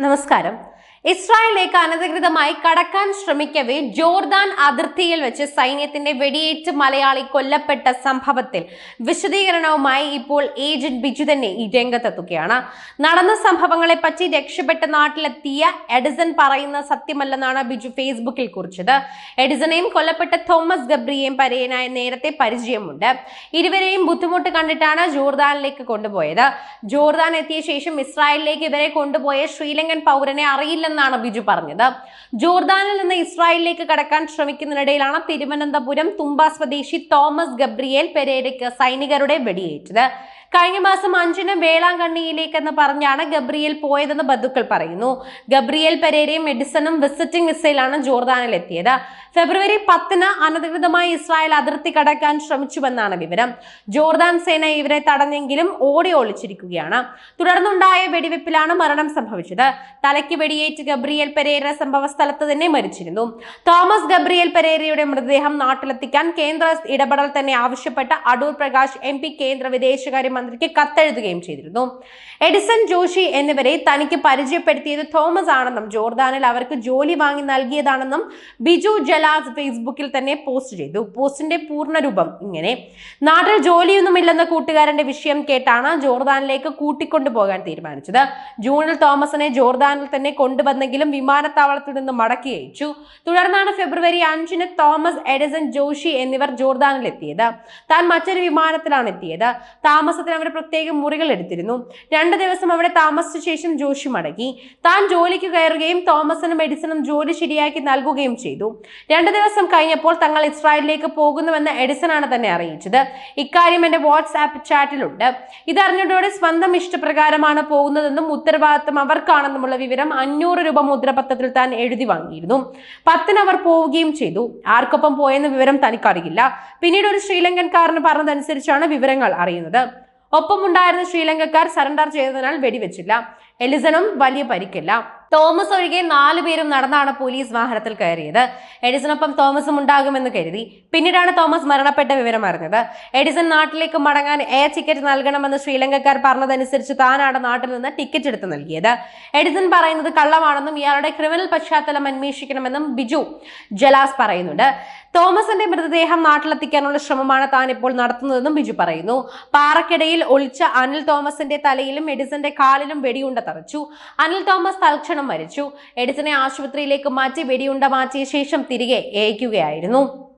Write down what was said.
നമസ്കാരം ഇസ്രായേലിലേക്ക് അനധികൃതമായി കടക്കാൻ ശ്രമിക്കവേ ജോർദാൻ അതിർത്തിയിൽ വെച്ച് സൈന്യത്തിന്റെ വെടിയേറ്റ് മലയാളി കൊല്ലപ്പെട്ട സംഭവത്തിൽ വിശദീകരണവുമായി ഇപ്പോൾ ഏജന്റ് ബിജു തന്നെ ഈ രംഗത്തെത്തുകയാണ്. നടന്ന സംഭവങ്ങളെ പറ്റി രക്ഷപ്പെട്ട നാട്ടിലെത്തിയ എഡിസൺ പറയുന്ന സത്യമല്ലെന്നാണ് ബിജു ഫേസ്ബുക്കിൽ കുറിച്ചത്. എഡിസണെയും കൊല്ലപ്പെട്ട തോമസ് ഗബ്രിയെയും പരേനായ നേരത്തെ പരിചയമുണ്ട്. ഇരുവരെയും ബുദ്ധിമുട്ട് കണ്ടിട്ടാണ് ജോർദാനിലേക്ക് കൊണ്ടുപോയത്. ജോർദാൻ എത്തിയ ശേഷം ഇസ്രായേലിലേക്ക് ഇവരെ കൊണ്ടുപോയ ശ്രീലങ്കൻ പൗരനെ അറിയില്ലെന്നാണ് ബിജു പറഞ്ഞത്. ജോർദാനിൽ നിന്ന് ഇസ്രായേലിലേക്ക് കടക്കാൻ ശ്രമിക്കുന്നതിനിടയിലാണ് തിരുവനന്തപുരം തുമ്പ സ്വദേശി തോമസ് ഗബ്രിയേൽ പെരേരയ്ക്ക് സൈനികരുടെ വെടിയേറ്റത്. കഴിഞ്ഞ മാസം അഞ്ചിന് വേളാങ്കണ്ണിയിലേക്കെന്ന് പറഞ്ഞാണ് ഗബ്രിയേൽ പോയതെന്ന് ബന്ധുക്കൾ പറയുന്നു. ഗബ്രിയേൽ പെരേരയും എഡിസണും വിസിറ്റിംഗ് വിസയിലാണ് ജോർദാനിൽ എത്തിയത് ഫെബ്രുവരി പത്തിന് അനധികൃതമായി ഇസ്രായേൽ അതിർത്തി കടക്കാൻ ശ്രമിച്ചുവെന്നാണ് വിവരം. ജോർദാൻ സേന ഇവരെ തടഞ്ഞെങ്കിലും ഓടി ഒളിച്ചിരിക്കുകയാണ്. തുടർന്നുണ്ടായ വെടിവെപ്പിലാണ് മരണം സംഭവിച്ചത്. തലയ്ക്ക് വെടിയേറ്റ് ഗബ്രിയേൽ പെരേര സംഭവ സ്ഥലത്ത് തന്നെ മരിച്ചിരുന്നു. തോമസ് ഗബ്രിയേൽ പെരേരയുടെ മൃതദേഹം നാട്ടിലെത്തിക്കാൻ കേന്ദ്ര ഇടപെടൽ തന്നെ ആവശ്യപ്പെട്ട അടൂർ പ്രകാശ് എം കേന്ദ്ര വിദേശകാര്യമന്ത്രിക്ക് കത്തെഴുതുകയും ചെയ്തിരുന്നു. എഡിസൺ ജോഷി എന്നിവരെ തനിക്ക് പരിചയപ്പെടുത്തിയത് തോമസ് ആണെന്നും ജോർദാനിൽ അവർക്ക് ജോലി വാങ്ങി നൽകിയതാണെന്നും ബിജു ജലാസ് ഫേസ്ബുക്കിൽ തന്നെ പോസ്റ്റ് ചെയ്തു. പോസ്റ്റിന്റെ പൂർണരൂപം ഇങ്ങനെ നാട്ടിൽ ജോലിയൊന്നുമില്ലെന്ന കൂട്ടുകാരന്റെ വിഷയം കേട്ടാണ് ജോർദാനിലേക്ക് കൂട്ടിക്കൊണ്ടുപോകാൻ തീരുമാനിച്ചത്. ജൂണിൽ തോമസിനെ ജോർദാനിൽ തന്നെ കൊണ്ടുവന്നെങ്കിലും വിമാനത്താവളത്തിൽ നിന്ന് മടക്കി അയച്ചു. തുടർന്നാണ് ഫെബ്രുവരി അഞ്ചിന് തോമസ് എഡിസൺ ജോഷി എന്നിവർ ജോർദാനിൽ എത്തിയത് താൻ മറ്റൊരു വിമാനത്തിലാണ് എത്തിയത്. താമസത്തിന് അവർ പ്രത്യേക മുറികൾ എടുത്തിരുന്നു. രണ്ട് ദിവസം അവിടെ താമസിച്ച ശേഷം ജോഷി മടങ്ങി. താൻ ജോലിക്ക് കയറുകയും തോമസിനും എഡിസണും ജോലി ശരിയാക്കി നൽകുകയും ചെയ്തു. രണ്ട് ദിവസം കഴിഞ്ഞപ്പോൾ തങ്ങൾ ഇസ്രായേലിലേക്ക് പോകുന്നുവെന്ന് എഡിസണാണ് തന്നെ അറിയിച്ചത്. ഇക്കാര്യം എന്റെ വാട്സാപ്പ് ചാറ്റിലുണ്ട്. ഇതറിഞ്ഞതോടെ സ്വന്തം ഇഷ്ടപ്രകാരമാണ് പോകുന്നതെന്നും ഉത്തരവാദിത്തം അവർക്കാണെന്നുമുള്ള വിവരം അഞ്ഞൂറ് രൂപ മുദ്രപത്രത്തിൽ താൻ എഴുതി വാങ്ങിയിരുന്നു. പത്തിന് അവർ പോവുകയും ചെയ്തു. ആർക്കൊപ്പം പോയെന്ന വിവരം തനിക്കറിയില്ല. പിന്നീട് ഒരു ശ്രീലങ്കൻകാരന് പറഞ്ഞതനുസരിച്ചാണ് വിവരങ്ങൾ അറിയുന്നത്. ഒപ്പമുണ്ടായിരുന്ന ശ്രീലങ്കക്കാർ സറണ്ടർ ചെയ്തതിനാൽ വെടിവെച്ചില്ല. എലിസണും വലിയ പരിക്കില്ല. തോമസ് ഒഴികെ നാലു പേരും നടന്നാണ് പോലീസ് വാഹനത്തിൽ കയറിയത്. എഡിസണൊപ്പം തോമസും ഉണ്ടാകുമെന്ന് കരുതി. പിന്നീടാണ് തോമസ് മരണപ്പെട്ട വിവരം അറിഞ്ഞത്. എഡിസൺ നാട്ടിലേക്ക് മടങ്ങാൻ എയർ ടിക്കറ്റ് നൽകണമെന്ന് ശ്രീലങ്കക്കാർ പറഞ്ഞതനുസരിച്ച് താനാണ് നാട്ടിൽ നിന്ന് ടിക്കറ്റ് എടുത്ത് നൽകിയത്. എഡിസൺ പറയുന്നത് കള്ളമാണെന്നും ഇയാളുടെ ക്രിമിനൽ പശ്ചാത്തലം അന്വേഷിക്കണമെന്നും ബിജു ജലാസ് പറയുന്നുണ്ട്. തോമസിന്റെ മൃതദേഹം നാട്ടിലെത്തിക്കാനുള്ള ശ്രമമാണ് താൻ ഇപ്പോൾ നടത്തുന്നതെന്നും ബിജു പറയുന്നു. പാറക്കിടയിൽ ഒളിച്ച അനിൽ തോമസിന്റെ തലയിലും എഡിസന്റെ കാലിലും വെടിയുണ്ട തറച്ചു. അനിൽ തോമസ് തൽക്ഷണം മരിച്ചു. എഡിസനെ ആശുപത്രിയിലേക്ക് മാറ്റി വെടിയുണ്ട മാറ്റിയ ശേഷം തിരികെ ഏൽക്കുകയായിരുന്നു.